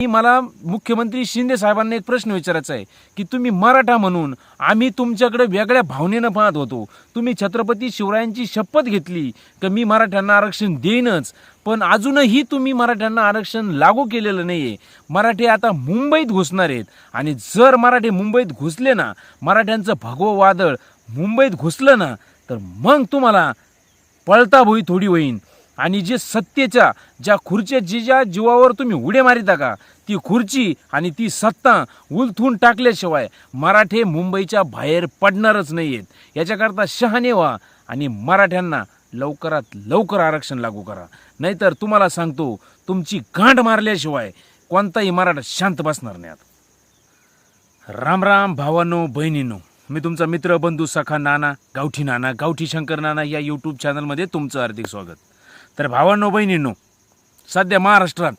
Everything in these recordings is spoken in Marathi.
मी मला मुख्यमंत्री शिंदे साहेबांना एक प्रश्न विचारायचा आहे की तुम्ही मराठा म्हणून आम्ही तुमच्याकडे वेगळ्या भावनेनं पाहत होतो. तुम्ही छत्रपती शिवरायांची शपथ घेतली की मी मराठ्यांना आरक्षण देईनच? पण अजूनही तुम्ही मराठ्यांना आरक्षण लागू केलेलं नाही आहे मराठी आता मुंबईत घुसणार आहेत. आणि जर मराठी मुंबईत घुसले ना मराठ्यांचं भगवं वादळ मुंबईत घुसलं ना तर मग तुम्हाला पळता भोई थोडी होईन. आणि जे सत्तेच्या ज्या खुर्च्या जी ज्या जीवावर तुम्ही उडे मारिता का ती खुर्ची आणि ती सत्ता उलथून टाकल्याशिवाय मराठे मुंबईच्या बाहेर पडणारच नाही आहेत याच्याकरता शहाणे व्हा आणि मराठ्यांना लवकरात लवकर आरक्षण लागू करा. नाहीतर तुम्हाला सांगतो तुमची गांठ मारल्याशिवाय कोणताही मराठा शांत बसणार नाही आता. राम राम भावांनो बहिणींनो. मी तुमचा मित्र बंधू सखा नाना गावठी नाना गावठी शंकर नाना या यूट्यूब चॅनलमध्ये तुमचं हार्दिक स्वागत. तर भावांनो बहिणींनो सध्या महाराष्ट्रात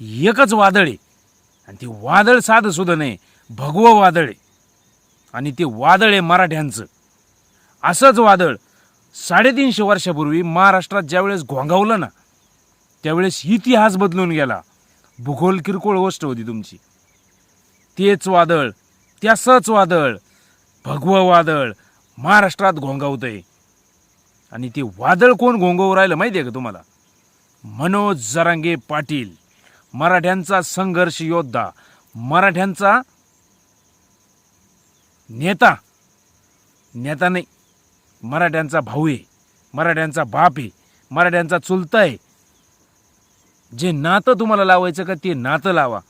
एकच वादळ आहे. आणि ते वादळ साधं सुद्धा नाही भगवं वादळ आहे. आणि ते वादळ आहे मराठ्यांचं. असंच वादळ साडेतीनशे वर्षापूर्वी महाराष्ट्रात ज्यावेळेस घोंगावलं ना त्यावेळेस इतिहास बदलून गेला. भूगोल किरकोळ गोष्ट होती तुमची. तेच वादळ त्यासच वादळ भगवं वादळ महाराष्ट्रात घोंगावतंय. आणि ते वादळ कोण घोंगवू राहिलं माहिती आहे का तुम्हाला? मनोज जरांगे पाटील मराठ्यांचा संघर्ष योद्धा मराठ्यांचा नेता. नेता नाही मराठ्यांचा भाऊ आहे मराठ्यांचा बाप आहे मराठ्यांचा चुलता आहे. जे नातं तुम्हाला लावायचं का ते नातं लावा.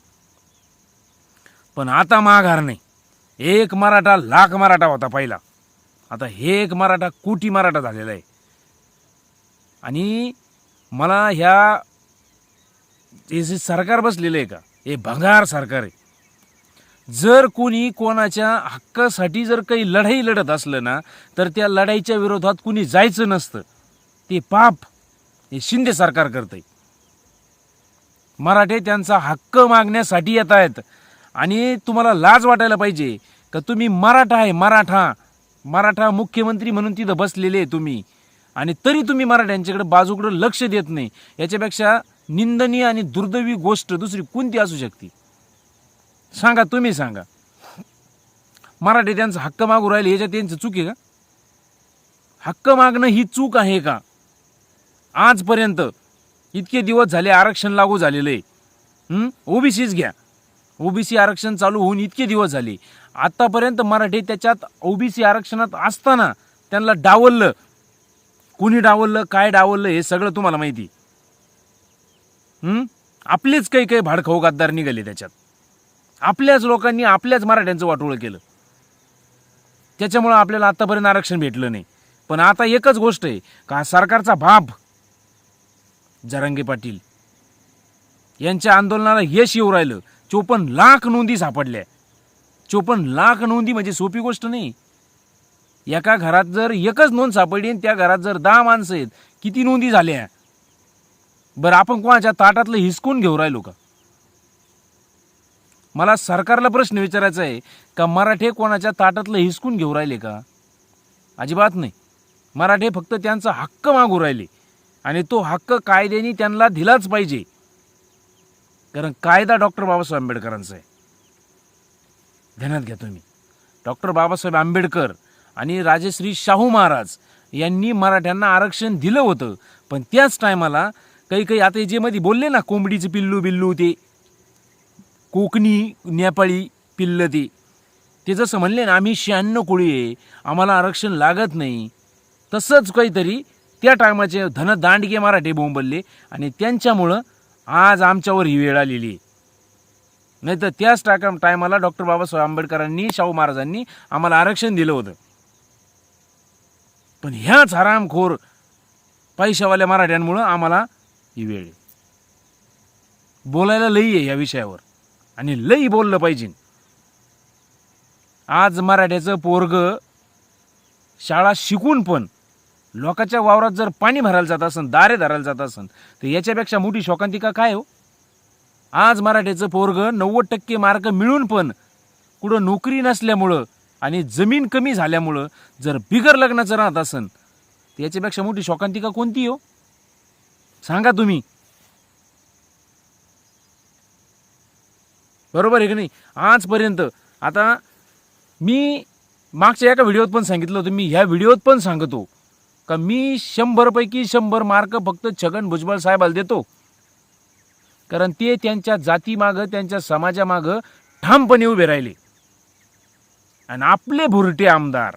पण आता माघार नाही. एक मराठा लाख मराठा होता पहिला. आता हे एक मराठा कोटी मराठा झालेला आहे. आणि मला ह्या हे जे सरकार बसलेलं आहे का हे भंगार सरकार आहे. जर कोणी कोणाच्या हक्कासाठी जर काही लढाई लढत असलं ना तर त्या लढाईच्या विरोधात कुणी जायचं नसतं. ते पाप हे शिंदे सरकार करतंय. मराठे त्यांचा हक्क मागण्यासाठी येत आहेत. आणि तुम्हाला लाज वाटायला पाहिजे का तुम्ही मराठा आहे मराठा. मराठा मुख्यमंत्री म्हणून तिथं बसलेले आहे तुम्ही. आणि तरी तुम्ही मराठ्यांच्याकडे बाजूकडे लक्ष देत नाही. याच्यापेक्षा निंदनीय आणि दुर्दैवी गोष्ट दुसरी कोणती असू शकते? सांगा तुम्ही सांगा. मराठी त्यांचा हक्क मागू राहिले याच्यात त्यांचं चूक आहे का? हक्क मागणं ही चूक आहे का? आजपर्यंत इतके दिवस झाले आरक्षण लागू झालेलं आहे. ओबीसीच घ्या. ओबीसी आरक्षण चालू होऊन इतके दिवस झाले. आतापर्यंत मराठी त्याच्यात ओबीसी आरक्षणात असताना त्यांना डावललं. कुणी डावललं काय डावललं हे सगळं तुम्हाला माहिती. आपलेच काही काही भाडखाऊ गद्दार निघाले त्याच्यात. आपल्याच लोकांनी आपल्याच मराठ्यांचं वाटोळं केलं. त्याच्यामुळं आपल्याला आतापर्यंत आरक्षण भेटलं नाही. पण आता एकच गोष्ट आहे का सरकारचा बाप जरांगे पाटील यांच्या आंदोलनाला यश येऊ राहिलं. चोपन्न लाख नोंदी सापडल्या. चोपन्न लाख नोंदी म्हणजे सोपी गोष्ट नाही. एका घरात जर एकच नोंद सापडली आणि त्या घरात जर दहा माणसं आहेत किती नोंदी झाल्या? बरं आपण कोणाच्या ताटातलं हिसकून घेऊ राहिलो का? मला सरकारला प्रश्न विचारायचा आहे का मराठे कोणाच्या ताटातलं हिसकून घेऊ राहिले का? अजिबात नाही. मराठे फक्त त्यांचा हक्क मागू राहिले आणि तो हक्क कायद्याने त्यांना दिलाच पाहिजे. कारण कायदा डॉक्टर बाबासाहेब आंबेडकरांचा आहे. ध्यानात घ्या तुम्ही. डॉक्टर बाबासाहेब आंबेडकर आणि राजश्री शाहू महाराज यांनी मराठ्यांना आरक्षण दिलं होतं. पण त्याच टायमाला काही काही आता जे मध्ये बोलले ना कोंबडीचं पिल्लू बिल्लू ते कोकणी नेपाळी पिल्लं ते ते जसं म्हणले ना आम्ही शहाण्णव कोळी आहे आम्हाला आरक्षण लागत नाही. तसंच काहीतरी त्या टायमाचे धन दांडगे मराठे बोंबलले आणि त्यांच्यामुळं आज आमच्यावर ही वेळ आलेली आहे. नाही तर त्याच टाका टायमाला डॉक्टर बाबासाहेब आंबेडकरांनी शाहू महाराजांनी आम्हाला आरक्षण दिलं होतं. पण ह्याच हरामखोर पैशावाल्या मराठ्यांमुळं आम्हाला ही वेळ आहे. बोलायला लई आहे या विषयावर आणि लई बोललं पाहिजे आज मराठ्याचं पोरग शाळा शिकून पण लोकांच्या वावरात जर पाणी भरायला जात असन दारे धरायला जात असन तर याच्यापेक्षा मोठी शोकांतिका काय हो आज मराठ्याचं पोरग नव्वद टक्के मार्क मिळून पण कुठं नोकरी नसल्यामुळं आणि जमीन कमी झाल्यामुळं जर बिगर लग्नाचं राहत असन तर याच्यापेक्षा मोठी शोकांतिका कोणती हो? सांगा तुम्ही. बरोबर आहे की नाही? आजपर्यंत आता मी मागच्या एका व्हिडिओत पण सांगितलं होतं मी ह्या व्हिडिओत पण सांगतो का मी शंभरपैकी शंभर मार्क फक्त छगन भुजबळ साहेबाला देतो. कारण ते त्यांच्या जातीमागं त्यांच्या समाजामागं ठामपणे उभे राहिले. आणि आपले भुरटे आमदार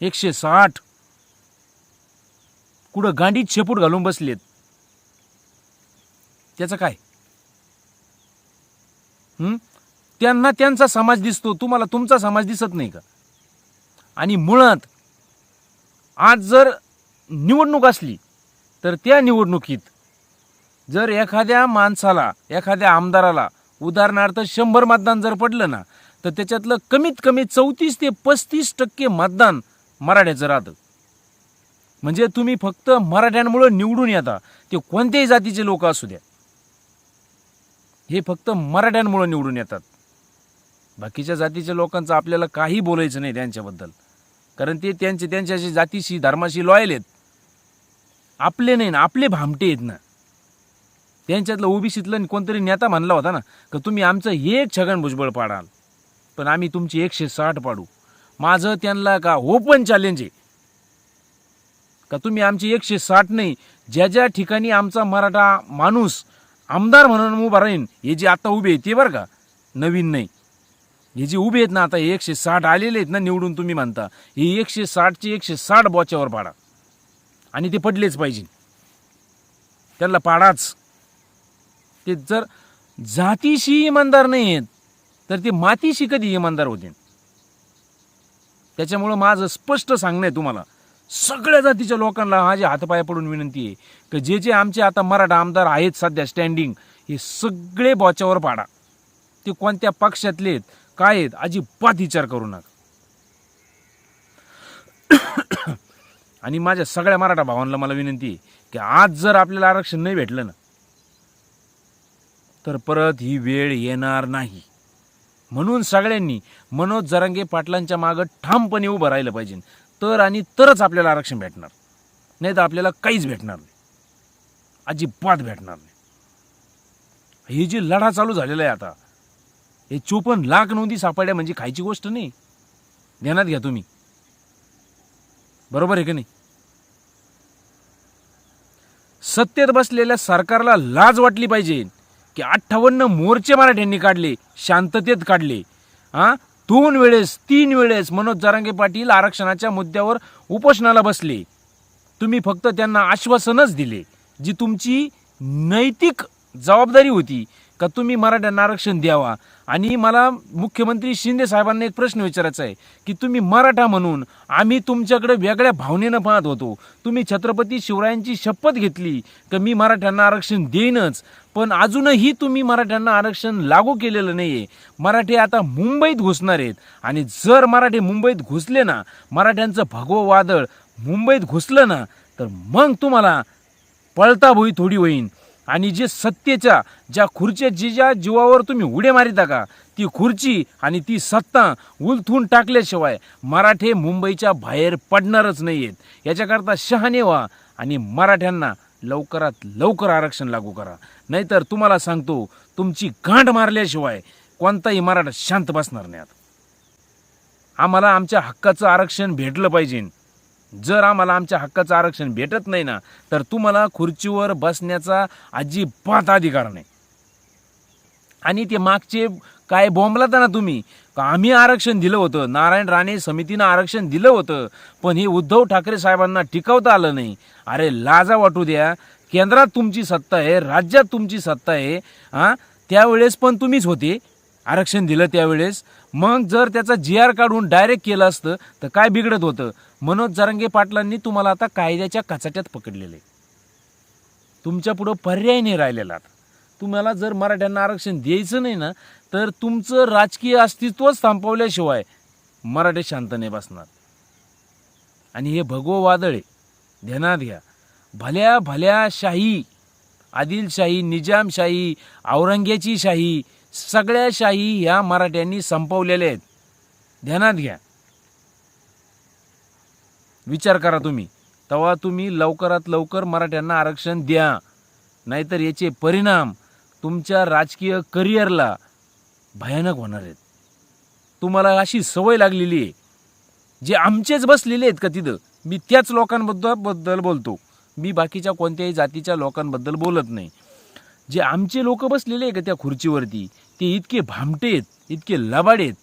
एकशे साठ. कुठं गांडीत शेपूट घालून बसलेत. त्याचं काय? त्यांना त्यांचा समाज दिसतो तुम्हाला तुमचा समाज दिसत नाही का? आणि मुळात आज जर निवडणूक असली तर त्या निवडणुकीत जर एखाद्या माणसाला एखाद्या आमदाराला उदाहरणार्थ शंभर मतदान जर पडलं ना तर त्याच्यातलं कमीत कमी चौतीस ते पस्तीस टक्के मतदान मराठ्याचं राहतं. म्हणजे तुम्ही फक्त मराठ्यांमुळं निवडून येता. ते कोणत्याही जातीचे लोक असू द्या. हे फक्त मराठ्यांमुळं निवडून येतात. बाकीच्या जातीच्या लोकांचं आपल्याला काही बोलायचं नाही त्यांच्याबद्दल. कारण ते त्यांचे त्यांच्याशी जातीशी धर्माशी लॉयल आहेत. आपले नाही ना आपले भामटे आहेत ना. त्यांच्यातलं ओबीसीतलं कोणतरी नेता म्हणला होता ना का तुम्ही आमचं एक छगन भुजबळ पाडाल. पण आम्ही तुमची एकशे साठ पाडू. माझं त्यांना का ओपन चॅलेंज आहे? का तुम्ही आमची एकशे साठ नाही ज्या ज्या ठिकाणी आमचा मराठा माणूस आमदार म्हणून उभा राहीन हे जे आता उभे आहेत ते बरं का? नवीन नाही. हे जे उभे आहेत ना आता हे एकशे साठ आलेले आहेत ना निवडून तुम्ही म्हणता हे एकशे साठचे एकशे साठ बॉच्यावर पाडा. आणि ते पडलेच पाहिजे. त्यांना पाडाच. ते जर जातीशी इमानदार नाही आहेत तर ते मातीशी कधी इमानदार होते. त्याच्यामुळं माझं स्पष्ट सांगणं आहे तुम्हाला. सगळ्या जातीच्या लोकांना माझे हातपाय पडून विनंती आहे की जे जे आमचे आता मराठा आमदार आहेत सध्या स्टँडिंग हे सगळे बॉच्यावर पाडा. ते कोणत्या पक्षातले आहेत काय आहेत अजिबात विचार करू नका. आणि माझ्या सगळ्या मराठा भावांना मला विनंती आहे की आज जर आपल्याला आरक्षण नाही भेटलं ना तर परत ही वेळ येणार नाही. म्हणून सगळ्यांनी मनोज जरांगे पाटलांच्या मागं ठामपणे उभं राहिलं पाहिजे. तर आणि तरच आपल्याला आरक्षण भेटणार. नाही तर आपल्याला काहीच भेटणार नाही. अजिबात भेटणार नाही. ही जी लढा चालू झालेला आहे आता हे चोपन्न लाख नोंदी सापडल्या म्हणजे खायची गोष्ट नाही. ध्यानात घ्या तुम्ही. बरोबर आहे का नाही? सत्तेत बसलेल्या सरकारला लाज वाटली पाहिजे. की अठ्ठावन्न मोर्चे मराठ्यांनी काढले शांततेत काढले. हां दोन वेळेस तीन वेळेस मनोज जरांगे पाटील आरक्षणाच्या मुद्द्यावर उपोषणाला बसले. तुम्ही फक्त त्यांना आश्वासनच दिले जी तुमची नैतिक जबाबदारी होती का तुम्ही मराठ्यांना आरक्षण द्यावा? आणि मला मुख्यमंत्री शिंदे साहेबांना एक प्रश्न विचारायचा आहे की तुम्ही मराठा म्हणून आम्ही तुमच्याकडे वेगळ्या भावनेनं पाहत होतो. तुम्ही छत्रपती शिवरायांची शपथ घेतली का मी मराठ्यांना आरक्षण देईनच? पण अजूनही तुम्ही मराठ्यांना आरक्षण लागू केलेलं नाही आहे मराठी आता मुंबईत घुसणार आहेत. आणि जर मराठी मुंबईत घुसले ना मराठ्यांचं भगवं वादळ मुंबईत घुसलं ना तर मग तुम्हाला पळता भोई थोडी होईन. आणि जे सत्तेच्या ज्या खुर्च्या जी ज्या जीवावर तुम्ही उड्या मारिता का ती खुर्ची आणि ती सत्ता उलथून टाकल्याशिवाय मराठे मुंबईच्या बाहेर पडणारच नाही आहेत याच्याकरता शहाणे व्हा आणि मराठ्यांना लवकरात लवकर आरक्षण लागू करा. नाहीतर तुम्हाला सांगतो तुमची गांठ मारल्याशिवाय कोणताही मराठा शांत बसणार नाही आम्हाला आमच्या हक्काचं आरक्षण भेटलं पाहिजे. जर आम्हाला आमच्या हक्काचं आरक्षण भेटत नाही ना तर तुम्हाला खुर्चीवर बसण्याचा अजिबात अधिकार नाही. आणि ते मागचे काय बोंबलाता ना तुम्ही का आम्ही आरक्षण दिलं होतं नारायण राणे समितीनं आरक्षण दिलं होतं पण हे उद्धव ठाकरे साहेबांना टिकवता आलं नाही. अरे लाजा वाटू द्या केंद्रात तुमची सत्ता आहे राज्यात तुमची सत्ता आहे हां? त्यावेळेस पण तुम्हीच होते आरक्षण दिलं त्यावेळेस. मग जर त्याचा जी आर काढून डायरेक्ट केलं असतं तर काय बिघडत होतं? मनोज जरांगे पाटलांनी तुम्हाला आता कायद्याच्या कचाट्यात पकडलेले. तुमच्या पुढं पर्याय नाही राहिलेला आता. तुम्हाला जर मराठ्यांना आरक्षण द्यायचं नाही ना तर तुमचं राजकीय अस्तित्वच थांबवल्याशिवाय मराठे शांत नाही बसणार. आणि हे भगवं वादळ आहे. ध्यानात घ्या. भल्या भल्या शाही आदिलशाही निजामशाही औरंग्याची शाही सगळ्या शाही ह्या मराठ्यांनी संपवलेल्या आहेत. ध्यानात घ्या. विचार करा तुम्ही. तेव्हा तुम्ही लवकरात लवकर मराठ्यांना आरक्षण द्या. नाहीतर याचे परिणाम तुमच्या राजकीय करिअरला भयानक होणार आहेत. तुम्हाला अशी सवय लागलेली आहे. जे आमचेच बसलेले आहेत का तिथं? मी त्याच लोकांबद्दल बद्दल बोलतो. मी बाकीच्या कोणत्याही जातीच्या लोकांबद्दल बोलत नाही. जे आमचे लोक बसलेले आहे का त्या खुर्चीवरती? ते इतके भामटे आहेत इतके लबाडेत आहेत.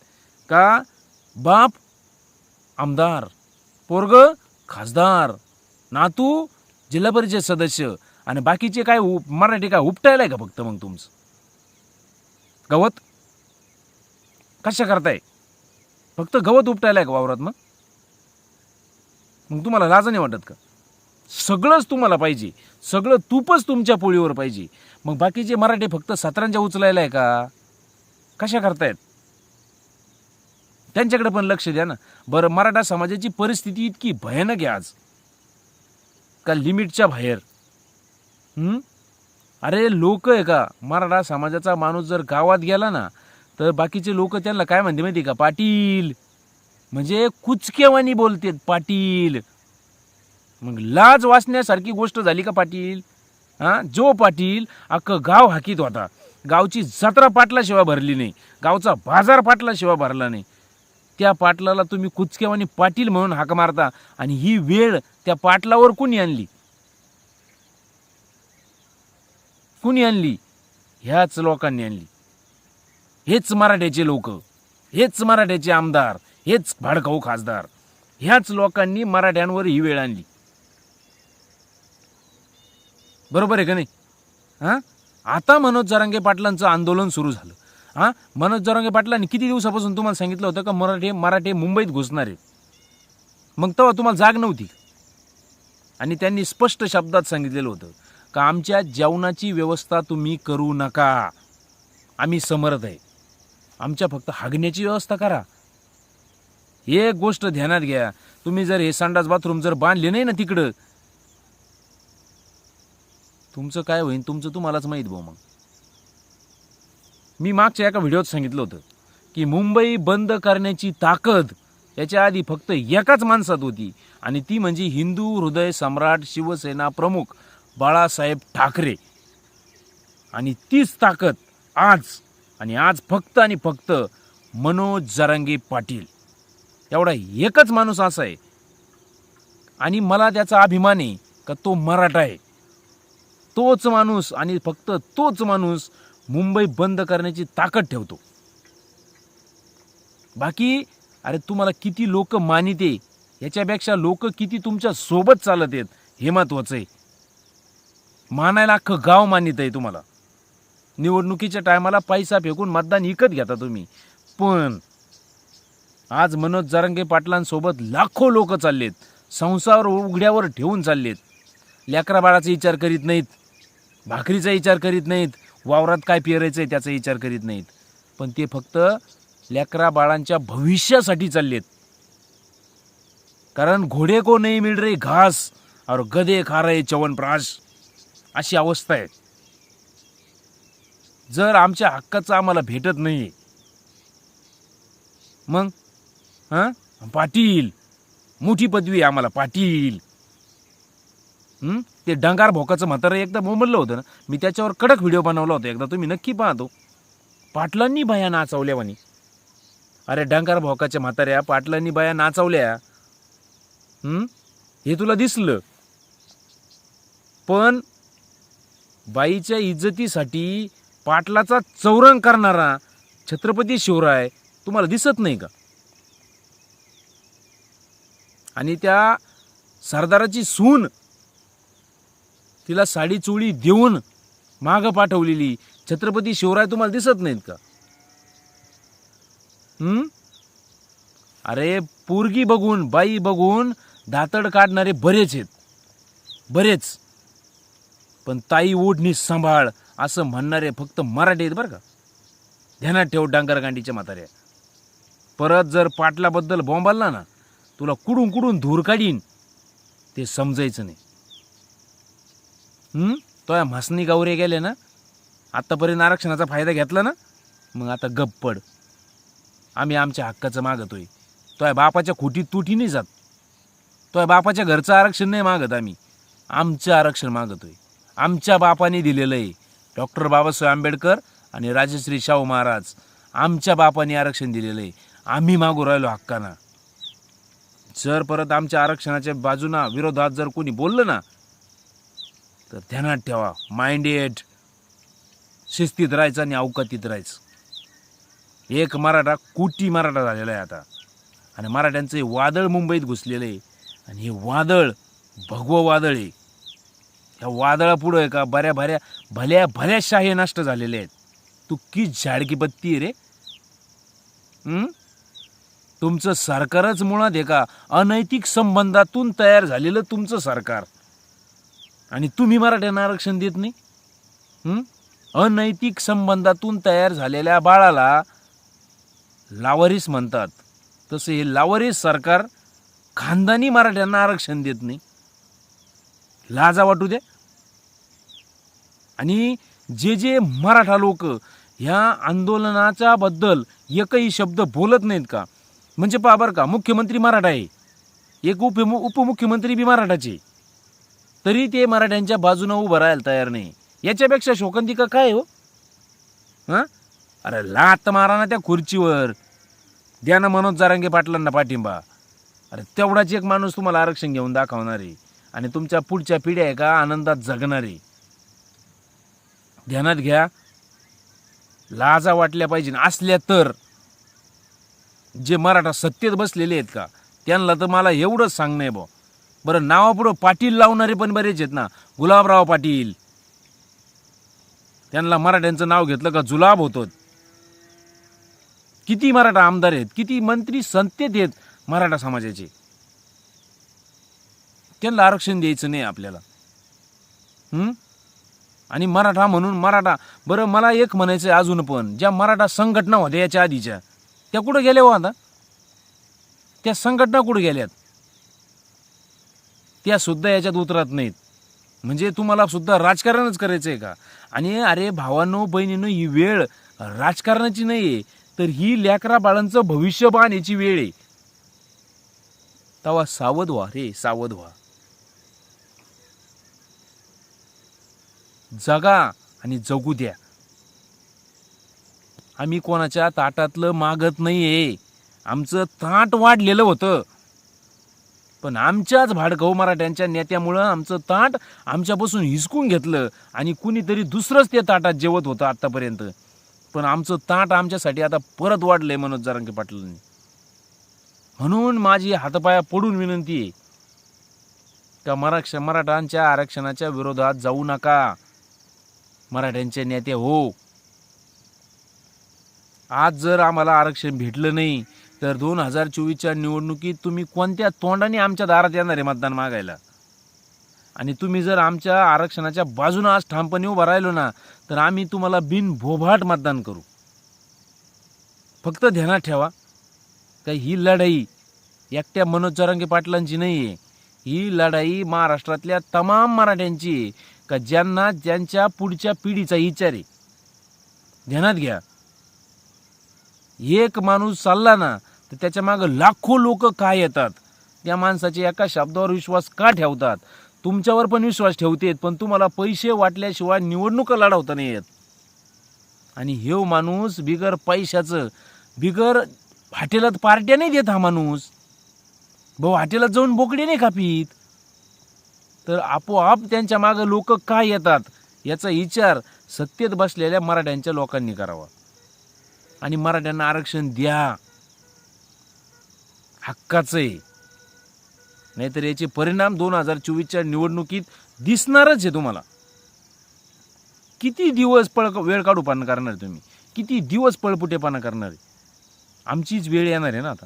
का? बाप आमदार पोरग खासदार नातू जिल्हा परिषद सदस्य आणि बाकीचे काय उप- मराठी काय उपटायलाय का फक्त मग तुमचं? गवत? कशा करताय? फक्त गवत उपटायलाय का वावरात मग? मग तुम्हाला लाज नाही वाटत का? सगळंच तुम्हाला पाहिजे. सगळं तूपच तुमच्या पोळीवर पाहिजे. मग बाकीचे मराठी फक्त सतरांच्या उचलायला आहे का? कशा करतायत? त्यांच्याकडे पण लक्ष द्या ना. बरं मराठा समाजाची परिस्थिती इतकी भयानक आहे आज. का लिमिटच्या बाहेर? अरे लोक आहे का? मराठा समाजाचा माणूस जर गावात गेला ना तर बाकीचे लोक त्यांना काय म्हणते माहिती आहे का? पाटील. म्हणजे कुचकेवानी बोलतेत पाटील. मग लाज वाचण्यासारखी गोष्ट झाली का पाटील? हां? जो पाटील अख्खं गाव हाकीत होता. गावची जत्रा पाटलाशिवाय भरली नाही. गावचा बाजार पाटलाशिवाय भरला नाही. त्या पाटलाला तुम्ही कुचकेवानी पाटील म्हणून हाक मारता आणि ही वेळ त्या पाटलावर कुणी आणली? कुणी आणली? ह्याच लोकांनी आणली. हेच मराठ्याचे लोक हेच मराठ्याचे आमदार हेच भाडखाऊ खासदार ह्याच लोकांनी मराठ्यांवर ही वेळ आणली. बरोबर आहे का नाही? हां? आता मनोज जरांगे पाटलांचं आंदोलन सुरू झालं. हां? मनोज जरांगे पाटलांनी किती दिवसापासून तुम्हाला सांगितलं होतं का मराठी मराठी मुंबईत घुसणार आहे मग तेव्हा तुम्हाला जाग नव्हती. आणि त्यांनी स्पष्ट शब्दात सांगितलेलं होतं का आमच्या जेवणाची व्यवस्था तुम्ही करू नका. आम्ही समर्थ आहे. आमच्या फक्त हागण्याची व्यवस्था करा. एक गोष्ट ध्यानात घ्या. तुम्ही जर हे संडास बाथरूम जर बांधले नाही ना तिकडं तुमचं काय होईल तुमचं तुम्हालाच माहीत भाऊ मग. मी मागच्या एका व्हिडिओत सांगितलं होतं की मुंबई बंद करण्याची ताकद याच्या आधी फक्त एकाच माणसात होती आणि ती म्हणजे हिंदू हृदय सम्राट शिवसेना प्रमुख बाळासाहेब ठाकरे. आणि तीच ताकद आज आणि आज फक्त आणि फक्त मनोज जरांगे पाटील. एवढा एकच माणूस असा आहे. आणि मला त्याचा अभिमान आहे का तो मराठा आहे. तोच माणूस आणि फक्त तोच माणूस मुंबई बंद करण्याची ताकद ठेवतो. बाकी अरे तुम्हाला किती लोक मानिते याच्यापेक्षा लोक किती तुमच्यासोबत चालत आहेत हे महत्वाचं आहे. मानायला अख्खं गाव मानित आहे तुम्हाला. निवडणुकीच्या टायमाला पैसा फेकून मतदान विकत घेता तुम्ही. पण आज मनोज जरंगे पाटलांसोबत लाखो लोक चाललेत संसार उघड्यावर ठेवून चाललेत. लेकरा बाळाचा विचार करीत नाहीत. भाकरीचा विचार करीत नाहीत वावरात काय पेरायचं आहे त्याचा विचार करीत नाहीत. पण ते फक्त लेकरा बाळांच्या भविष्यासाठी चाललेत. कारण घोडे को नाही मिळ रे घास और गदे खा रे चवनप्राश अशी अवस्था आहे. जर आमच्या हक्काचं आम्हाला भेटत नाही मग हां? पाटील मोठी पदवी आहे आम्हाला पाटील. हं? ते डंगार भोकाचं म्हातारं एकदा बोंबललं होतं ना मी त्याच्यावर कडक व्हिडिओ बनवला होता एकदा तुम्ही नक्की पाहतो. पाटलांनी बाया नाचवल्या म्हणे. अरे डंगार भोकाच्या म्हाताऱ्या पाटलांनी बाया नाचवल्या. हं? हे तुला दिसलं. पण बाईच्या इज्जतीसाठी पाटलाचा चौरंग करणारा छत्रपती शिवराय तुम्हाला दिसत नाही का? आणि त्या सरदाराची सून तिला साडी चोळी देऊन मागं पाठवलेली. छत्रपती शिवराय तुम्हाला दिसत नाहीत का? हं? अरे पोरगी बघून बाई बघून दातड काढणारे बरेच आहेत. बरेच. पण ताई ओढणी सांभाळ असं म्हणणारे फक्त मराठी आहेत बरं का. ध्यानात ठेव डांगरगांडीच्या म्हाताऱ्या. परत जर पाटलाबद्दल बॉम्बालला ना तुला कुडून कुडून धूर काढीन. ते समजायचं नाही. तो या म्हसनी गावरे गेले ना? आत्तापर्यंत आरक्षणाचा फायदा घेतला ना? मग आता गप्प पड. आम्ही आमच्या हक्काचं मागतोय. तो या बापाच्या खोटीत तुटी नाही जात. तो या बापाच्या घरचं आरक्षण नाही मागत आम्ही. आमचं आरक्षण मागतोय. आमच्या बापाने दिलेलं आहे. डॉक्टर बाबासाहेब आंबेडकर आणि राजश्री शाहू महाराज आमच्या बापाने आरक्षण दिलेलं आहे. आम्ही मागू राहिलो हक्कानं. जर परत आमच्या आरक्षणाच्या बाजूना विरोधात जर कोणी बोललं ना तर ध्यानात ठेवा. माइंडेड शिस्तीत राहायचं आणि अवकातीत राहायचं. एक मराठा कुटी मराठा झालेला आहे आता. आणि मराठ्यांचं हे वादळ मुंबईत घुसलेलं आहे. आणि हे वादळ भगवं वादळ आहे. ह्या वादळापुढं आहे का बऱ्या बऱ्या भल्या भल्या शाही नष्ट झालेले आहेत. तू की झाडकी बत्ती आहे रे? तुमचं सरकारच मुळात आहे का अनैतिक संबंधातून तयार झालेलं तुमचं सरकार. आणि तुम्ही मराठ्यांना आरक्षण देत नाही? अनैतिक संबंधातून तयार झालेल्या बाळाला लावारीस म्हणतात. तसे हे लावारीस सरकार खानदानी मराठ्यांना आरक्षण देत नाही. लाजा वाटू द्या. आणि जे जे मराठा लोक ह्या आंदोलनाच्या बद्दल एकही शब्द बोलत नाहीत का? म्हणजे पहा बरं का मुख्यमंत्री मराठा आहे. एक उप उपमुख्यमंत्री बी मराठाचे. तरी ते मराठ्यांच्या बाजूनं उभं राहायला तयार नाही. याच्यापेक्षा शोकंतिका काय हो? हां? अरे लात मारा ना त्या खुर्चीवर. द्या ना मनोज जारांगे पाटलांना पाठिंबा. अरे तेवढाच एक माणूस तुम्हाला आरक्षण घेऊन दाखवणार आहे. आणि तुमच्या पुढच्या पिढ्या आहे का आनंदात जगणार आहे. ध्यानात घ्या. लाजा वाटल्या पाहिजे असल्या तर. जे मराठा सत्तेत बसलेले आहेत का? त्यांना तर मला एवढंच सांगणं आहे बुवा. बरं नावापुढं पाटील लावणारे पण बरेच आहेत ना. गुलाबराव पाटील. त्यांना मराठ्यांचं नाव घेतलं का जुलाब होतो. किती मराठा आमदार आहेत किती मंत्री संतेत आहेत मराठा समाजाचे. त्यांना आरक्षण द्यायचं नाही आपल्याला. आणि मराठा म्हणून मराठा बरं मला एक म्हणायचं आहे अजून पण ज्या मराठा संघटना होत्या याच्या आधीच्या त्या कुठं गेल्या हो आता? त्या संघटना कुठं गेल्यात? त्या सुद्धा याच्यात उतरत नाहीत. म्हणजे तुम्हाला सुद्धा राजकारणच करायचं आहे का? आणि अरे भावांनो बहिणीनो ही वेळ राजकारणाची नाही आहे तर ही लेकरा बाळांचं भविष्य याची वेळ आहे. तवा सावध व्हा रे सावध व्हा. जगा आणि जगू द्या. आम्ही कोणाच्या ताटातलं मागत नाहीये. आमचं ताट वाढलेलं होतं. पण आमच्याच भाडकव हो मराठ्यांच्या नेत्यामुळं आमचं ताट आमच्यापासून हिसकून घेतलं आणि कुणीतरी दुसरंच त्या ताटात जेवत होतं आत्तापर्यंत. पण आमचं ताट आमच्यासाठी आता परत वाढलंय मनोज जरांगे पाटलांनी. म्हणून माझी हातपाया पडून विनंती आहे का मराक्ष मराठांच्या आरक्षणाच्या विरोधात जाऊ नका. मराठ्यांचे नेते हो. आज जर आम्हाला आरक्षण भेटलं नाही तर दोन हजार चोवीसच्या निवडणुकीत तुम्ही कोणत्या तोंडाने आमच्या दारात येणार आहे मतदान मागायला? आणि तुम्ही जर आमच्या आरक्षणाच्या बाजूनं आज ठामपणे उभं राहिलो ना तर आम्ही तुम्हाला बिन भोभाट मतदान करू. फक्त ध्यानात ठेवा. का ही लढाई एकट्या मनोज चौरंगे पाटलांची नाही आहे ही लढाई महाराष्ट्रातल्या तमाम मराठ्यांची आहे का ज्यांना ज्यांच्या पुढच्या पिढीचा विचार आहे? ध्यानात घ्या. एक माणूस चालला ना तर त्याच्या मागं लाखो लोक काय येतात? त्या माणसाच्या एका शब्दावर विश्वास का ठेवतात? तुमच्यावर पण विश्वास ठेवतेत पण तुम्हाला पैसे वाटल्याशिवाय निवडणुका लढवता नाही येत. आणि हे माणूस बिगर पैशाचं बिगर हॉटेलात पार्ट्या नाही देत हा माणूस. भाऊ हॉटेलात जाऊन बोकडे नाही कापीत तर आपोआप त्यांच्या मागं लोक का येतात? याचा विचार सत्तेत बसलेल्या मराठ्यांच्या लोकांनी करावा. आणि मराठ्यांना आरक्षण द्या. हक्काचं आहे. नाहीतर याचे परिणाम दोन हजार चोवीसच्या निवडणुकीत दिसणारच आहे तुम्हाला. किती दिवस पळ वेळ काढूपणा करणार तुम्ही? किती दिवस पळपुटेपणा करणार आहे? आमचीच वेळ येणार आहे ना आता.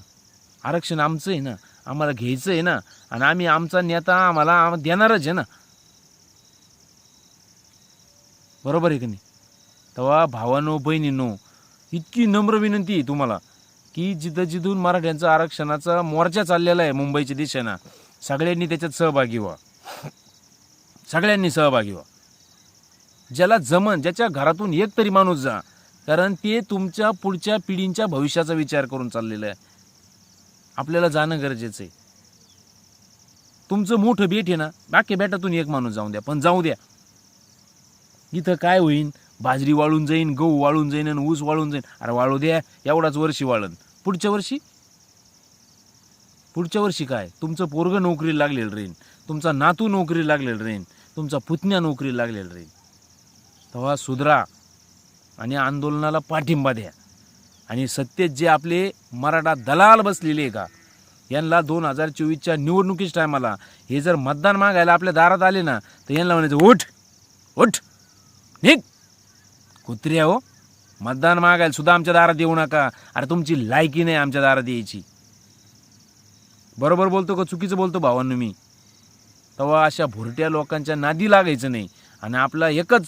आरक्षण आमचं आहे ना. आम्हाला घ्यायचं आहे ना. आणि आम्ही आमचा नेता आम्हाला देणारच आहे ना. बरोबर आहे की नाही? तेव्हा भावानो बहिणीनो इतकी नम्र विनंती आहे तुम्हाला. की जिथं जिथून मराठ्यांचा आरक्षणाचा मोर्चा चाललेला आहे मुंबईच्या दिशेनं सगळ्यांनी त्याच्यात सहभागी व्हा. सगळ्यांनी सहभागी व्हा. ज्याला जमन ज्याच्या घरातून एक तरी माणूस जा कारण ते तुमच्या पुढच्या पिढींच्या भविष्याचा विचार करून चाललेलं आहे. आपल्याला जाणं गरजेचं आहे. तुमचं मोठं बेट आहे ना बाकी बेटातून एक माणूस जाऊन द्या पण जाऊ द्या. इथं काय होईन? बाजरी वाळून जाईन गहू वाळून जाईन आणि ऊस वाळून जाईन. अरे वाळू द्या एवढाच वर्षी वाळन. पुढच्या वर्षी? पुढच्या वर्षी काय? तुमचं पोरग नोकरी लागलेलं राहीन. तुमचा नातू नोकरी लागलेलं राहीन. तुमचा पुतण्या नोकरी लागलेलं राहीन. तेव्हा सुधरा आणि आंदोलनाला पाठिंबा द्या. आणि सत्तेत जे आपले मराठा दलाल बसलेले का यांना दोन हजार चोवीसच्या निवडणुकीच्या टायमाला हे जर मतदान मागायला आपल्या दारात आले ना तर यांना म्हणायचं उठ उठ निघ. कुत्र्या हो. मतदान मागायला सुद्धा आमच्या दारात येऊ नका. अरे तुमची लायकी नाही आमच्या दारात यायची. बरोबर बोलतो का? चुकीचं बोलतो भावांनो मी. तेव्हा अशा भुरट्या लोकांच्या नादी लागायचं नाही. आणि आपला एकच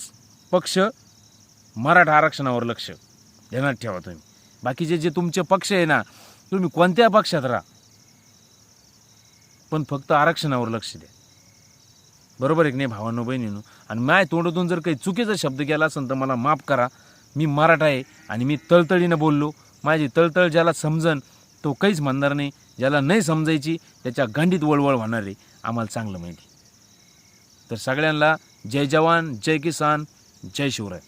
पक्ष मराठा आरक्षणावर लक्ष ध्यानात ठेवा तुम्ही. बाकीचे जे तुमचे पक्ष आहे ना तुम्ही कोणत्या पक्षात राहा? पण फक्त आरक्षणावर लक्ष द्या. बरोबर आहे की नाही भावानो बहिणीनो? आणि माय तोंडातून जर काही चुकीचा शब्द केला असेल तर मला माफ करा. मी मराठा आहे आणि मी तळतळीनं बोललो. माझी तळतळ ज्याला समजन तो काहीच म्हणणार नाही. ज्याला नाही समजायची त्याच्या गांडीत वळवळ होणार आहे. आम्हाला चांगलं माहिती. तर सगळ्यांना जय जवान जय किसान जय शिवराय.